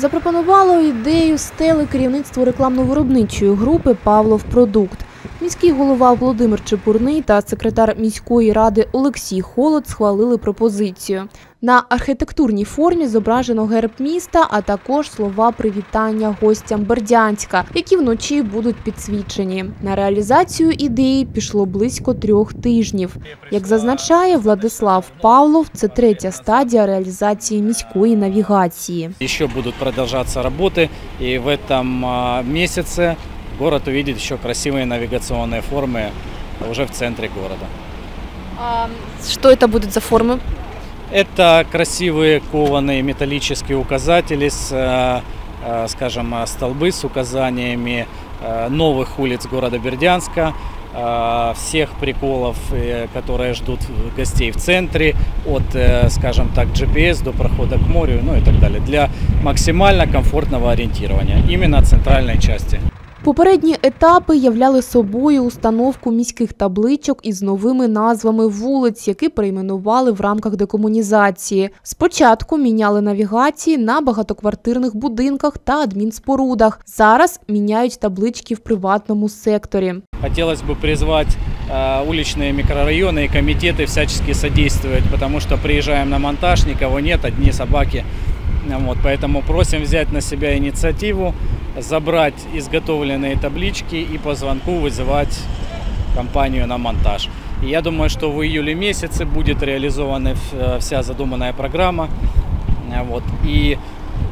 Запропонувало ідею стели керівництво рекламно-виробничої групи Павлов Продукт. Міський голова Володимир Чепурний та секретар міської ради Олексій Холод схвалили пропозицію. На архітектурній формі зображено герб міста, а також слова привітання гостям Бердянська, які вночі будуть підсвічені. На реалізацію ідеї пішло близько трьох тижнів. Як зазначає Владислав Павлов, це третя стадія реалізації міської навігації. Еще будут продолжаться работы, и в этом а, месяце город увидит еще красивые навигационные формы уже в центре города. Що це будуть за форми? Это красивые кованые металлические указатели с, э, э, скажем, столбы с указаниями э, новых улиц города Бердянска, всех приколов, которые ждут гостей в центре, от, скажем так, GPS до прохода к морю, ну и так далее, для максимально комфортного ориентирования именно центральной части. Попередні етапи являли собою установку міських табличок із новими назвами вулиць, які перейменували в рамках декомунізації. Спочатку міняли навігації на багатоквартирних будинках та адмінспорудах. Зараз міняють таблички в приватному секторі. Хотелось бы призвать э, уличные микрорайоны и комитеты всячески содействовать, потому что приезжаем на монтаж, никого нет, одни собаки. Вот, поэтому просим взять на себя инициативу, Забрать изготовленные таблички и по звонку вызывать компанию на монтаж. И я думаю, что в июле месяце будет реализована э, вся задуманная программа. Э, Вот, и,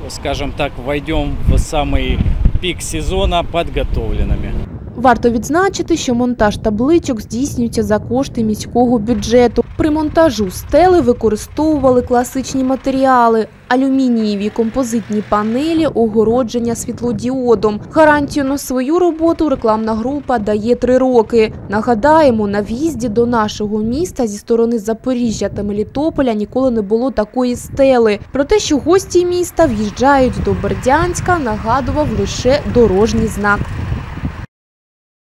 скажем так, войдем в самый пик сезона подготовленными. Варто відзначити, що монтаж табличок здійснюється за кошти міського бюджету. При монтажу стели використовували класичні матеріали: алюмінієві композитні панелі, огородження світлодіодом. Гарантію на свою роботу рекламна група дає три роки. Нагадаємо, на в'їзді до нашого міста зі сторони Запоріжжя та Мелітополя ніколи не було такої стели. Про те, що гості міста в'їжджають до Бердянська, нагадував лише дорожній знак.